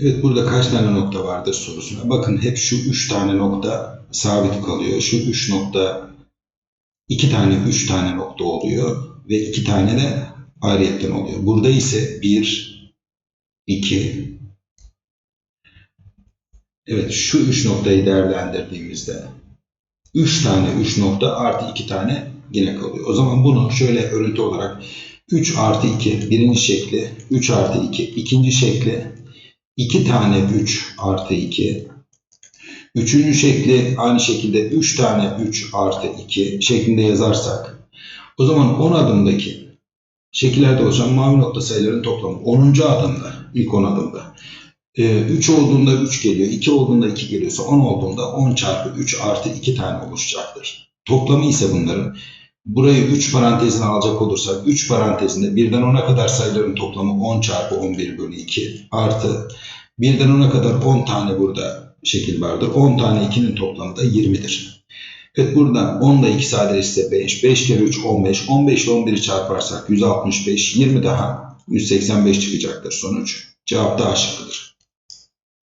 Evet burada kaç tane nokta vardır sorusuna. Bakın hep şu 3 tane nokta sabit kalıyor. Şu 3 nokta 2 tane 3 tane nokta oluyor ve 2 tane de ayrıyetten oluyor. Burada ise 1 2 Evet şu 3 noktayı değerlendirdiğimizde 3 tane 3 nokta artı 2 tane yine kalıyor. O zaman bunu şöyle örüntü olarak 3 artı 2 birinci şekli 3 artı 2 ikinci şekli 2 tane 3 artı 2 Üçüncü şekli aynı şekilde 3 tane 3 artı 2 şeklinde yazarsak o zaman 10 adımdaki şekillerde oluşan mavi nokta sayıların toplamı 10. adımda ilk 10 adımda 3 olduğunda 3 geliyor, 2 olduğunda 2 geliyorsa 10 olduğunda 10 çarpı 3 artı 2 tane oluşacaktır. Toplamı ise bunların burayı 3 parantezine alacak olursak 3 parantezinde 1'den 10'a kadar sayıların toplamı 10 çarpı 11 bölü 2 artı 1'den 10'a kadar 10 tane burada şekil vardır. 10 tane 2'nin toplamı da 20'dir. Evet burada 10 da 2 sadeleşse 5. 5 kere 3 15. 15 ile 11'i çarparsak 165. 20 daha 185 çıkacaktır sonuç. Cevap da şıkkıdır.